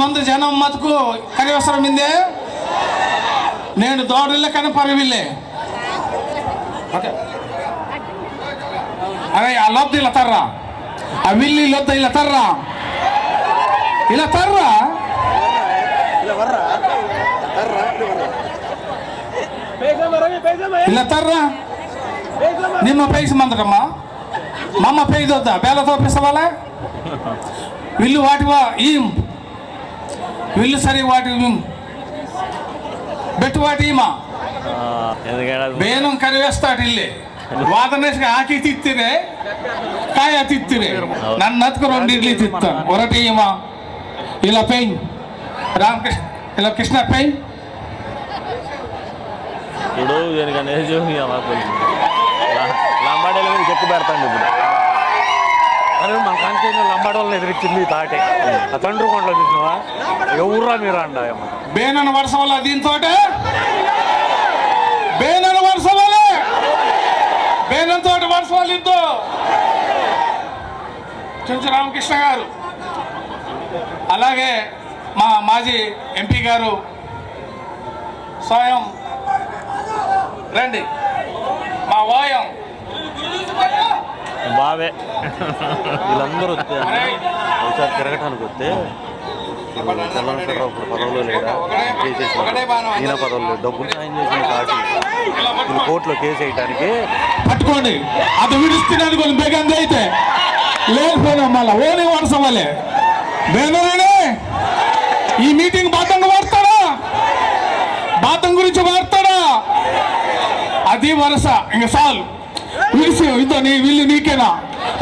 మంది జనం మతుకు కరివసరం ఇందే నేను దోడలే కానీ పరివిల్లే ఓకే అరే ఆ లొద్ద ఇలా తర్రా ఆ విల్లి లొద్ద ఇలా తర్రా ఇలా తర్రా ఇలా తర్రా ನಿಮ್ಮ ಪೈಸ ಮಂದ್ರಮ್ಮ ಮಮ್ಮ ಪೈದೊದ್ದ ಬೇಲ ತೋಪಿಸವಲ್ಲ విల్లు వాటి వా ఈం విల్లు సరి వాటి ఈం. బెట్టు వాటి ఈమా ఎందుకంటే ಬೇನು ಕರಿವೇಸ್ತಾಟ ಇಲ್ಲಿ ವಾದನೇಸ್ಗ ಹಾಕಿ ತಿತ್ತಿರೆ ಕಾಯ ತಿತ್ತಿರೆ ನನ್ನ ಹತ್ಕ రెండు ಇಡ್ಲಿ ತಿತ್ತ ಹೊರಟಿ ಈಮ ಇಲ್ಲ ಪೈ రామకృష్ణ ఇలా కృష్ణ పై ఇప్పుడు దీనికన్నా మాకు లంబాడీల మీద చెక్కు పెడతాండి ఇప్పుడు కానీ మన కాంచేన లంబాడోళ్ళని ఎదిరించింది తాటే. ఆ తండ్రి కొండలు చూసినవా? ఎవరురా మీరు అండ బేనన వరుస వల్ల దీంతో బేనన వరుస వల్ల బేనంతో వరుస వల్ల చూసి రామకృష్ణ గారు. అలాగే మా మాజీ ఎంపీ గారు స్వయం రండి. మా వాయం బావే. వీళ్ళందరూ వస్తే ఒకసారి తిరగటానికి వస్తే ఇప్పుడు చంద్రశేఖరరావు ఇప్పుడు పదవిలో లేడా? చేసేసిన ఈయన పదవులు డబ్బులు సాయం చేసిన పార్టీ. వీళ్ళు కోర్టులో కేసు వేయడానికి పట్టుకోండి. అది విడుస్తున్నాను కొన్ని బేగంది అయితే. లేకపోయినా మళ్ళా. ఓనే వరుసవలే బేననే ఈ మీటింగ్ బాతంగా వాడతాడా? బాతం గురించి వాడతాడా? అది వరస. ఇంక చాలు. విడిసి ఇదో నీ వీళ్ళు నీకేనా?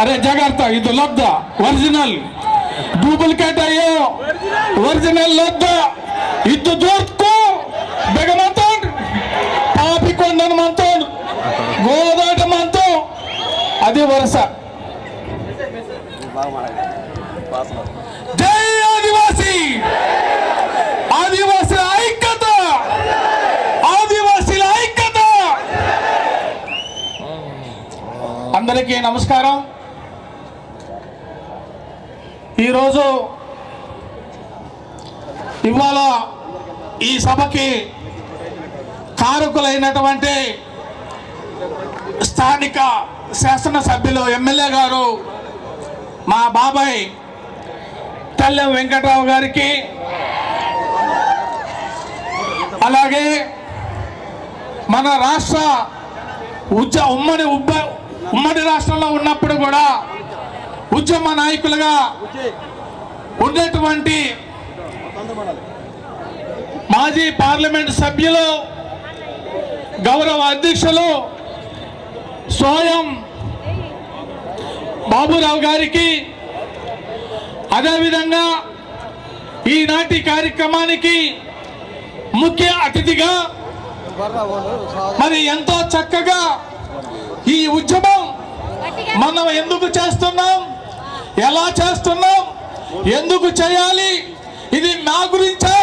అరే జాగ్రత్త ఇది లబ్ధ ఒరిజినల్. డూప్లికేట్ అయ్యో ఒరిజినల్ లబ్ధ. ఇద్దు దోర్కో బెగమంతోండు పాపికొండను మంతోడు గోదాట మంతో అది వరస. జై ఆదివాసీ ఆదివాసుల ఐక్యత ఆదివాసీల ఐక్యత అందరికీ నమస్కారం. ఈరోజు ఇవాళ ఈ సభకి కారకులైనటువంటి స్థానిక శాసనసభ్యులు ఎమ్మెల్యే గారు మా బాబాయ్ తల్లెం వెంకట్రావు గారికి అలాగే మన రాష్ట్ర ఉద్య ఉమ్మడి ఉబ్బ ఉమ్మడి రాష్ట్రంలో ఉన్నప్పుడు కూడా ఉద్యమ నాయకులుగా ఉన్నటువంటి మాజీ పార్లమెంట్ సభ్యులు గౌరవ అధ్యక్షులు స్వయం బాబురావు గారికి అదేవిధంగా ఈనాటి కార్యక్రమానికి ముఖ్య అతిథిగా మరి ఎంతో చక్కగా ఈ ఉద్యమం మనం ఎందుకు చేస్తున్నాం? ఎలా చేస్తున్నాం? ఎందుకు చేయాలి? ఇది మా గురించా?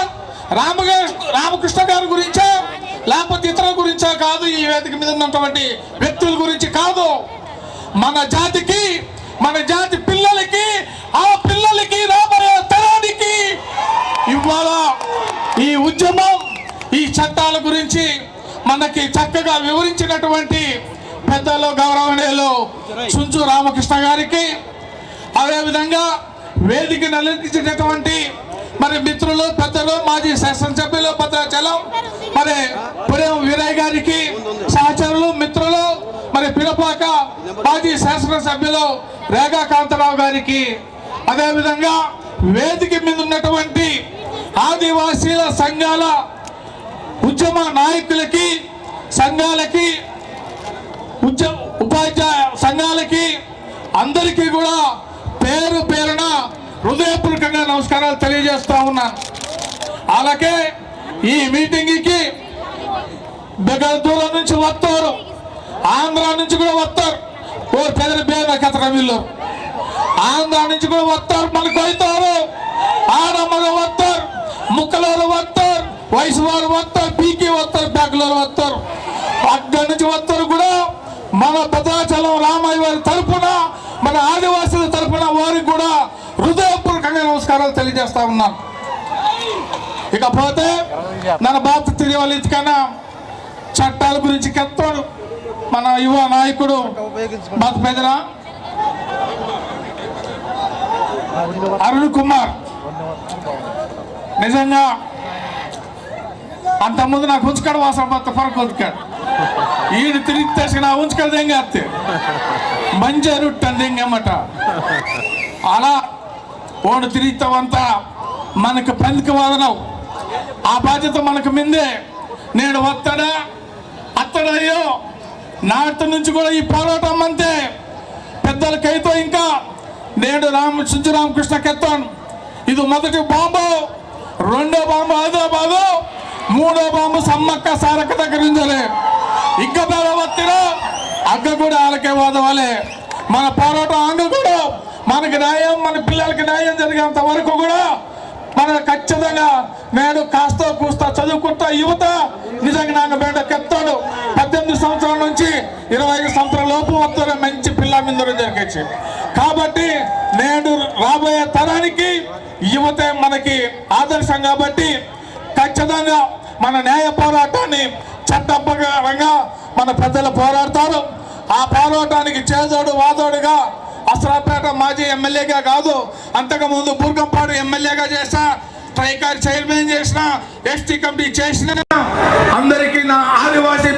రామగా రామకృష్ణ గారి గురించా? లేకపోతే ఇతరుల గురించా కాదు ఈ వేదిక మీద ఉన్నటువంటి వ్యక్తుల గురించి కాదు. మన జాతికి మన జాతి పిల్లలకి ఆ పిల్లలకి రాబోయే తరానికి ఇవాళ ఈ ఉద్యమం ఈ చట్టాల గురించి మనకి చక్కగా వివరించినటువంటి పెద్దలు గౌరవనీయులు చుంచు రామకృష్ణ గారికి అదేవిధంగా వేదిక నలించినటువంటి మరి మిత్రులు పెద్దలు మాజీ శాసనసభ్యులు భద్రాచలం మరి పురేం వీరయ్య గారికి సహచరులు మిత్రులు మరి పిలపాక మాజీ శాసనసభ్యులు రేఖా కాంతారావు గారికి అదేవిధంగా వేదిక మీద ఉన్నటువంటి ఆదివాసీల సంఘాల ఉద్యమ నాయకులకి సంఘాలకి ఉద్య ఉపాధ్యాయ సంఘాలకి అందరికీ కూడా పేరు పేరున హృదయపూర్వకంగా నమస్కారాలు తెలియజేస్తా ఉన్నాను అలాగే ఈ మీటింగ్కి దగ్గర దూరం నుంచి వస్తారు. ఆంధ్ర నుంచి కూడా వస్తారు. ఓ పెద్ద పేద కథ వీళ్ళు. ఆంధ్ర నుంచి కూడా వస్తారు. మనకు అవుతారు ఆడమ్మలు వస్తారు. ముక్కలూరు వస్తారు. వయసు వారు వస్తారు. పీకి వస్తారు. బ్యాక్లో వస్తారు. అక్కడి నుంచి వస్తారు కూడా. మన భద్రాచలం రామయ్య వారి తరఫున మన ఆదివాసుల తరఫున వారికి కూడా హృదయపూర్వకంగా నమస్కారాలు తెలియజేస్తా ఉన్నాను ఇకపోతే నన్ను బాధ తెలియాలి ఇకన్నా చట్టాల గురించి కెత్తాడు మన యువ నాయకుడు బాధ పెదన అరుణ్ కుమార్. నిజంగా అంతకుముందు నాకు ఉంచుకాడు వాసన భర్త పరకు ఉంచుకాడు. ఈడు తిరిగి తెచ్చుకుని ఆ అత్తే. దెంగేస్తే మంచి రొట్టె అలా ఓడు తిరిగితావంతా మనకు పందికి వదనవు. ఆ బాధ్యత మనకు మిందే. నేను వస్తాడా అత్తడయ్యో నాటి నుంచి కూడా ఈ పోరాటం అంతే. పెద్దలకైతే ఇంకా నేడు రామ సుంజరామకృష్ణ కెత్తాను. ఇది మొదటి బాంబు. రెండో బాంబు హైదరాబాదు మూడో బాంబు సమ్మక్క సారక్క దగ్గర ఉందలే. ఇంక పేద వత్తిలో అగ్గ కూడా ఆలకే వాదవాలే మన పోరాటం అంగ కూడా మనకి న్యాయం మన పిల్లలకి న్యాయం జరిగేంత వరకు కూడా మన ఖచ్చితంగా నేను కాస్త కూస్తా చదువుకుంటా యువత నిజంగా నాకు బయట కెత్తాడు. పద్దెనిమిది సంవత్సరాల నుంచి ఇరవై ఐదు సంవత్సరాల లోపు వస్తున్న మంచి పిల్ల మిందరం జరిగేసి కాబట్టి నేడు రాబోయే తరానికి యువతే మనకి ఆదర్శం కాబట్టి ఖచ్చితంగా మన న్యాయ పోరాటాన్ని చట్టపరంగా మన పెద్దలు పోరాడతారు. ఆ పోరాటానికి చేదోడు వాదోడుగా అసరాపేట మాజీ ఎమ్మెల్యేగా కాదు అంతకుముందు బూర్గంపాడు ఎమ్మెల్యేగా చేసిన ట్రైకార్ చైర్మన్ చేసిన ఎస్టీ కమిటీ చేసిన అందరికీ నా ఆదివాసీ